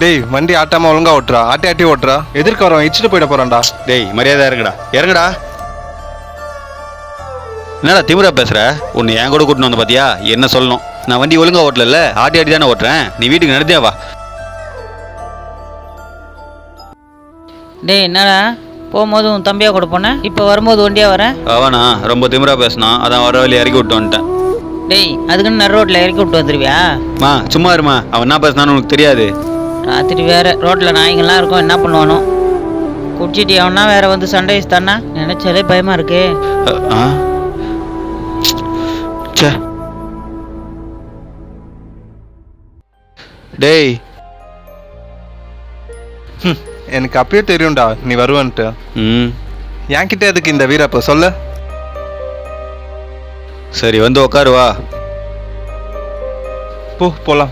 டேய் வண்டி ஆட்டாம ஒழுங்கா ஓட்டுறா. ஆட்டி ஆட்டி ஓட்டுறா. எதிர்க்க வரவன் இடிச்சிட்டு போயிட போறான்டா. டேய் மரியாதை இறங்குடா இறங்குடா. என்னடா திமிரா பேசுற? உன்னை என் கூட கூட்டின்னு வந்து பாத்தியா? என்ன சொல்லணும்? நான் வண்டி ஒழுங்கா ஓட்டல ஆட்டி ஆட்டி தானே ஓட்டுறேன். நீ வீட்டுக்கு நடந்தே வா. டேய் என்னடா? போகும்போது உன் தம்பியா கூட போனேன் இப்போ வரும்போது ஒண்டியா வரேன் அவனா? ரொம்ப திமிரா பேசினான் அதான் வர வழி இறக்கி விட்டு வந்துட்டேன். டேய் அதுக்குன்னு நடு ரோட்டில் இறக்கி விட்டு வந்துருவியா? மா சும்மா இருமா. அவன் என்ன பேசினான்னு உனக்கு தெரியாது. ராத்திரி வேற. ரோட்டில் நாய்ங்கெல்லாம் இருக்கும். என்ன பண்ணுவானோ குடிச்சிட்டு அவனா வேற வந்து சண்டை தானா நினைச்சாலே பயமா இருக்கே. ஆ. ச்சே. டேய். ஹம், எனக்கு அப்பயே தெரியும்டா. நீ வருவன்ட்டு. ம். என்கிட்ட எதுக்கு இந்த வீரப்ப? சொல்லு. சரி வந்து உட்காரு வா. போ போலாம்.